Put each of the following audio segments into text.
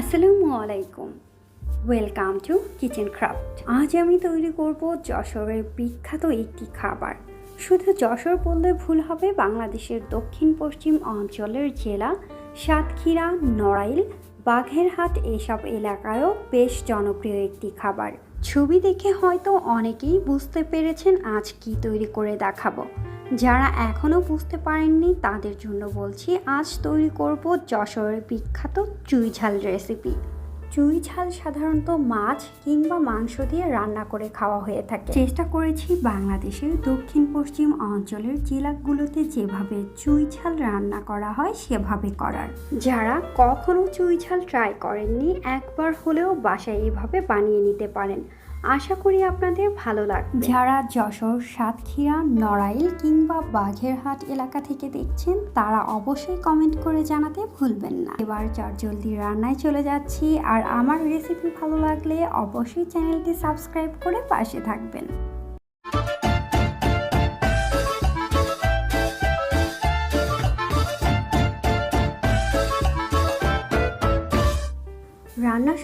আসসালামু আলাইকুম। Welcome to kitchen craft আজ আমি তৈরি করব যশোরের বিখ্যাত একটি খাবার। শুধু যশোর বললে ভুল হবে, বাংলাদেশের দক্ষিণ পশ্চিম অঞ্চলের জেলা সাতক্ষীরা, নড়াইল, বাঘেরহাট এসব এলাকায়ও বেশ জনপ্রিয় একটি খাবার। ছবি দেখে হয়তো অনেকেই বুঝতে পেরেছেন আজ কি তৈরি করে দেখাবো। যারা এখনও বুঝতে পারেননি, তাদের জন্য বলছি আজ তৈরি করব যশোরের বিখ্যাত চুই ঝাল রেসিপি চুই ঝাল সাধারণত মাছ কিংবা মাংস দিয়ে রান্না করে খাওয়া হয়ে থাকে। চেষ্টা করেছি বাংলাদেশের দক্ষিণ পশ্চিম অঞ্চলের জেলাগুলোতে যেভাবে চুই ঝাল রান্না করা হয় সেভাবে করার। যারা কখনো চুই ঝাল ট্রাই করেননি, একবার হলেও বাসায় এভাবে বানিয়ে নিতে পারেন। আশা করি আপনাদের ভালো লাগবে। যারা যশোর, সাতক্ষীরা, নড়াইল কিংবা বাঘেরহাট এলাকা থেকে দেখছেন, তারা অবশ্যই কমেন্ট করে জানাতে ভুলবেন না। এবার চট জলদি রান্নায় চলে যাচ্ছি। আর আমার রেসিপি ভালো লাগলে অবশ্যই চ্যানেলটি সাবস্ক্রাইব করে পাশে থাকবেন।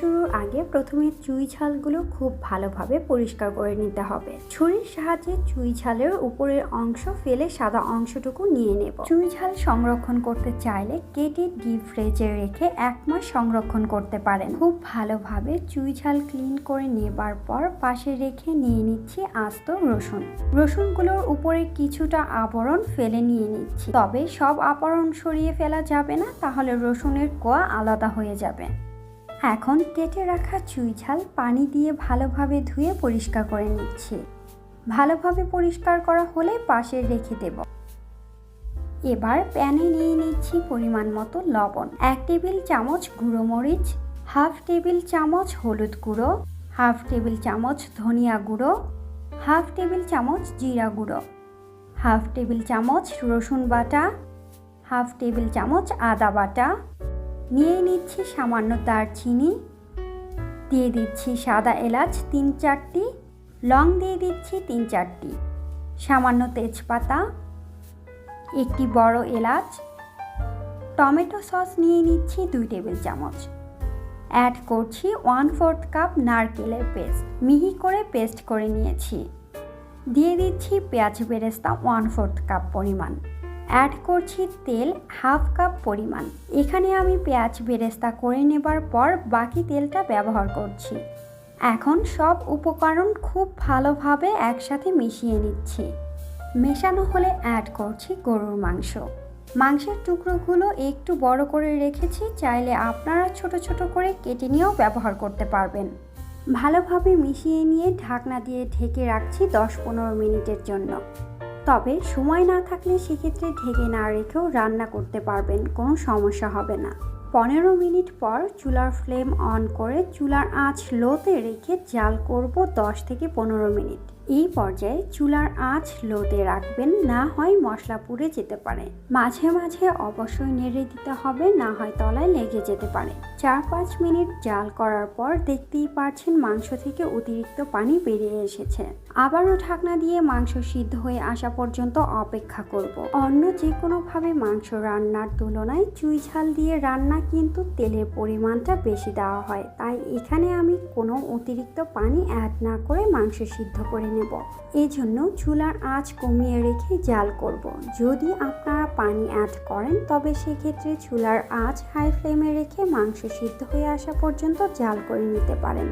শুরুর আগে প্রথমে চুই ছালগুলো খুব ভালোভাবে পরিষ্কার করে নিতে হবে। ছুরির সাহায্যে চুই ছালের উপরের অংশ ফেলে সাদা অংশটুকু নিয়ে নেব। চুই ঝাল সংরক্ষণ করতে চাইলে কেটে ডিপ ফ্রিজে রেখে এক মাস সংরক্ষণ করতে পারেন। খুব ভালোভাবে চুই ছাল ক্লিন করে নেবার পর পাশে রেখে নিয়ে নিচ্ছি আস্ত রসুন। রসুনগুলোর উপরে কিছুটা আবরণ ফেলে নিয়ে নিচ্ছি। তবে সব আবরণ সরিয়ে ফেলা যাবে না, তাহলে রসুনের কোয়া আলাদা হয়ে যাবে। এখন কেটে রাখা চুই ঝাল পানি দিয়ে ভালোভাবে ধুয়ে পরিষ্কার করে নিচ্ছি। ভালোভাবে পরিষ্কার করা হলে পাশে রেখে দেব। এবার প্যানে নিয়ে নিচ্ছি পরিমাণ মতো লবণ। এক টেবিল চামচ গুঁড়ো মরিচ, হাফ টেবিল চামচ হলুদ গুঁড়ো, হাফ টেবিল চামচ ধনিয়া গুঁড়ো, হাফ টেবিল চামচ জিরা গুঁড়ো, হাফ টেবিল চামচ রসুন বাটা, হাফ টেবিল চামচ আদা বাটা নিয়ে নিচ্ছি, সামান্য দারচিনি। দিয়ে দিচ্ছি সাদা এলাচ তিন চারটি। লং দিয়ে দিচ্ছি তিন চারটি। সামান্য তেজপাতা, একটি বড় এলাচ। টমেটো সস নিয়ে নিচ্ছি দুই টেবিল চামচ। অ্যাড করছি ওয়ান ফোর্থ কাপ নারকেলের পেস্ট। মিহি করে পেস্ট করে নিয়েছি। দিয়ে দিচ্ছি পেঁয়াজ বেরেস্তা ওয়ান ফোর্থ কাপ পরিমাণ। অ্যাড করছি তেল হাফ কাপ পরিমাণ। এখানে আমি পেঁয়াজ বেরেস্তা করে নেবার পর বাকি তেলটা ব্যবহার করছি। এখন সব উপকরণ খুব ভালোভাবে একসাথে মিশিয়ে নিচ্ছি। মেশানো হলে অ্যাড করছি গরুর মাংস। মাংসের টুকরোগুলো একটু বড় করে রেখেছি, চাইলে আপনারা ছোট ছোট করে কেটে নিয়েও ব্যবহার করতে পারবেন। ভালোভাবে মিশিয়ে নিয়ে ঢাকনা দিয়ে ঢেকে রাখছি দশ পনেরো মিনিটের জন্য। তবে সময় না থাকলে সেক্ষেত্রে ঢেকে না রেখেও রান্না করতে পারবেন, কোনো সমস্যা হবে না। পনেরো মিনিট পর চুলার ফ্লেম অন করে চুলার আঁচ লোতে রেখে জাল করব দশ থেকে পনেরো মিনিট। এই পর্যায়ে চুলার আঁচ লোতে রাখবেন, না হয় মশলা পুড়ে যেতে পারে। মাঝে মাঝে অবশ্যই নেড়ে দিতে হবে, না হয় তলায় লেগে যেতে পারে। চার পাঁচ মিনিট জাল করার পর দেখতেই পারছেন মাংস থেকে অতিরিক্ত পানি বেরিয়ে এসেছে। আবারও ঢাকনা দিয়ে মাংস সিদ্ধ হয়ে আসা পর্যন্ত অপেক্ষা করব। অন্য যে কোনোভাবে মাংস রান্নার তুলনায় চুই ঝাল দিয়ে রান্না কিন্তু তেলের পরিমাণটা বেশি দেওয়া হয়। তাই এখানে আমি কোনো অতিরিক্ত পানি অ্যাড না করে মাংস সিদ্ধ করে নেব এই জন্য চুলার আঁচ কমিয়ে রেখে জাল করব। যদি আপনারা পানি অ্যাড করেন, তবে সেক্ষেত্রে চুলার আঁচ হাই ফ্লেমে রেখে মাংস সিদ্ধ হয়ে আসা পর্যন্ত জাল করে নিতে পারেন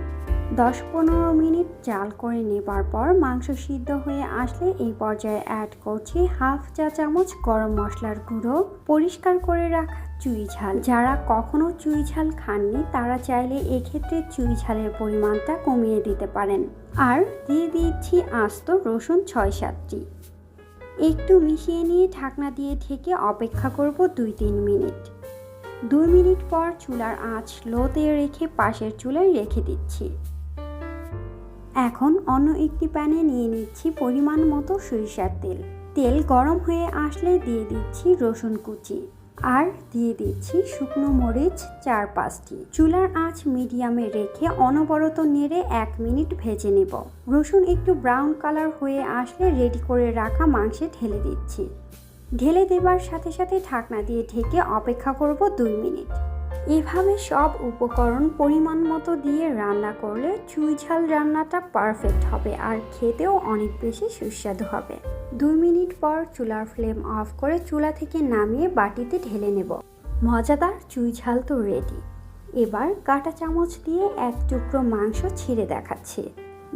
দশ পনেরো মিনিট জাল করে নেবার পর মাংস সিদ্ধ হয়ে আসলে এই পর্যায়ে অ্যাড করছি হাফ চা চামচ গরম মশলার গুঁড়ো। পরিষ্কার করে রাখা চুই ঝাল। যারা কখনো চুই ঝাল খাননি, তারা চাইলে এক্ষেত্রে চুই ঝালের পরিমাণটা কমিয়ে দিতে পারেন। আর দিয়ে দিচ্ছি আস্ত রসুন ছয় সাতটি। একটু মিশিয়ে নিয়ে ঢাকনা দিয়ে ঢেকে অপেক্ষা করব দুই তিন মিনিট। দুই মিনিট পর চুলার আঁচ লোতে রেখে পাশের চুলায় রেখে দিচ্ছি। এখন অন্য একটি প্যানে নিয়ে নিচ্ছি পরিমাণ মতো সরিষার তেল। তেল গরম হয়ে আসলে দিয়ে দিচ্ছি রসুন কুচি আর দিয়ে দিচ্ছি শুকনো মরিচ চার পাঁচটি। চুলার আঁচ মিডিয়ামে রেখে অনবরত নেড়ে এক মিনিট ভেজে নেব। রসুন একটু ব্রাউন কালার হয়ে আসলে রেডি করে রাখা মাংসে ঢেলে দিচ্ছি। ঢেলে দেবার সাথে সাথে ঢাকনা দিয়ে ঢেকে অপেক্ষা করব দুই মিনিট। এভাবে সব উপকরণ পরিমাণ মতো দিয়ে রান্না করলে চুই ঝাল রান্নাটা পারফেক্ট হবে আর খেতেও অনেক বেশি সুস্বাদু হবে। দুই মিনিট পর চুলার ফ্লেম অফ করে চুলা থেকে নামিয়ে বাটিতে ঢেলে নেব। মজাদার চুই ঝাল তো রেডি এবার কাঁটা চামচ দিয়ে এক টুকরো মাংস ছিঁড়ে দেখাচ্ছি।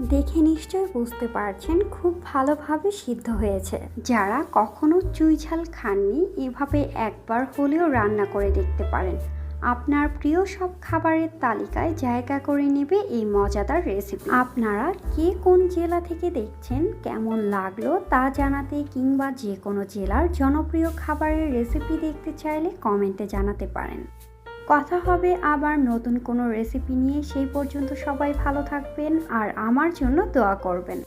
দেখে নিশ্চয় বুঝতে পারছেন খুব ভালোভাবে সিদ্ধ হয়েছে। যারা কখনো চুই ঝাল খাননি, এভাবে একবার হলেও রান্না করে দেখতে পারেন। আপনার প্রিয় সব খাবারের তালিকায় জায়গা করে নেবে এই মজাদার রেসিপি আপনারা কে কোন জেলা থেকে দেখছেন, কেমন লাগল তা জানাতে কিংবা যে কোনো জেলার জনপ্রিয় খাবারের রেসিপি দেখতে চাইলে কমেন্টে জানাতে পারেন। কথা হবে আবার নতুন কোনো রেসিপি নিয়ে। সেই পর্যন্ত সবাই ভালো থাকবেন আর আমার জন্য দোয়া করবেন।